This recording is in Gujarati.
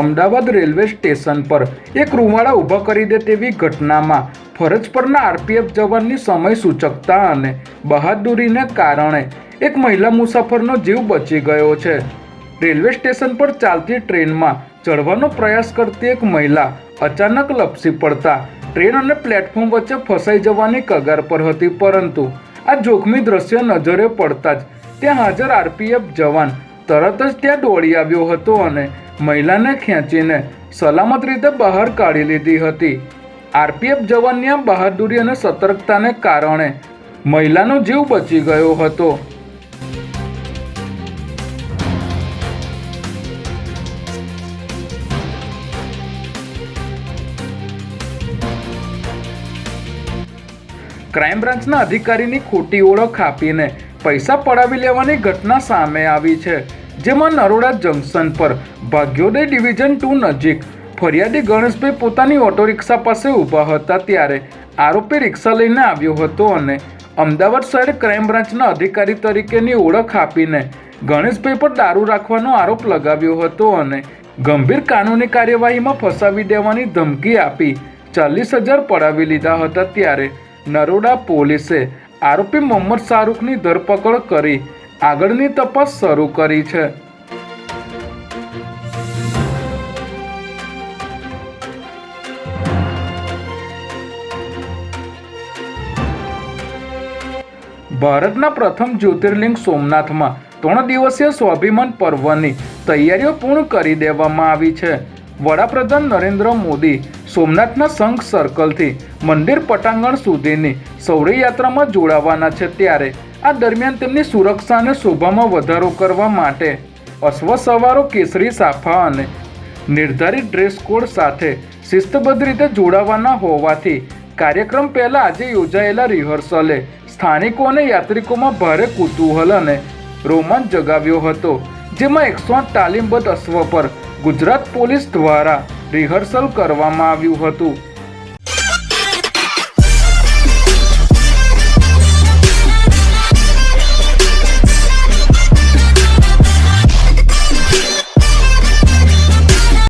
અમદાવાદ રેલવે સ્ટેશન પર એક રૂમાળા ઊભા કરી દે તેવી ઘટનામાં ફરજ પરના આરપીએફ જવાનની સમય સૂચકતા અને બહાદુરીને કારણે એક મહિલા મુસાફરનો જીવ બચી ગયો છે. રેલવે સ્ટેશન પર ચાલતી ટ્રેનમાં ચડવાનો પ્રયાસ કરતી એક મહિલા અચાનક લપસી પડતા ટ્રેન અને પ્લેટફોર્મ વચ્ચે ફસાઈ જવાની કગાર પર હતી, પરંતુ આ જોખમી દ્રશ્ય નજરે પડતા જ ત્યાં હાજર આરપીએફ જવાન તરત જ ત્યાં દોડી આવ્યો હતો અને મહિલાને ખેંચીને સલામત રીતે બહાર કાઢી લીધી હતી. આરપીએફ જવાનની આ બહાદુરી અને સતર્કતાને કારણે મહિલાનો જીવ બચી ગયો હતો. ક્રાઇમ બ્રાન્ચના અધિકારીની ખોટી ઓળખ આપીને પૈસા પડાવી લેવાની ઘટના સામે આવી છે. જેમાં નરોડા જંકશન પર ભાગ્યોદય ડિવિઝન ટુ નજીક ફરિયાદી ગણેશભાઈ પોતાની ઓટો રિક્ષા પાસે ઊભા હતા ત્યારે આરોપી રિક્ષા લઈને આવ્યો હતો અને અમદાવાદ શહેર ક્રાઇમ બ્રાન્ચના અધિકારી તરીકેની ઓળખ આપીને ગણેશભાઈ પર દારૂ રાખવાનો આરોપ લગાવ્યો હતો અને ગંભીર કાનૂની કાર્યવાહીમાં ફસાવી દેવાની ધમકી આપી ચાલીસ હજાર પડાવી લીધા હતા ત્યારે નરોડા પોલીસે આરોપી મોહમ્મદ શાહરૂખની ધરપકડ કરી આગળની તપાસ શરૂ કરી છે. ભારતના પ્રથમ જ્યોતિર્લિંગ સોમનાથમાં ત્રણ દિવસીય સ્વાભિમાન પર્વની તૈયારીઓ પૂર્ણ કરી દેવામાં આવી છે. વડાપ્રધાન નરેન્દ્ર મોદી સોમનાથના સંઘ સર્કલથી મંદિર પટાંગણ સુધીની સૌરયાત્રામાં જોડાવાના છે ત્યારે આ દરમિયાન તેમની સુરક્ષા અને શોભામાં વધારો કરવા માટે અશ્વ સવારો કેસરી, સાફા અને નિર્ધારિત ડ્રેસ કોડ સાથે શિસ્તબદ્ધ રીતે જોડાવાના હોવાથી કાર્યક્રમ પહેલા આજે યોજાયેલા રિહર્સલે સ્થાનિકો અને યાત્રિકોમાં ભારે કુતૂહલ અને રોમાંચ જગાવ્યો હતો, જેમાં એકસો આઠ તાલીમબદ્ધ અશ્વ પર ગુજરાત પોલીસ દ્વારા રિહર્સલ કરવામાં આવ્યું હતું.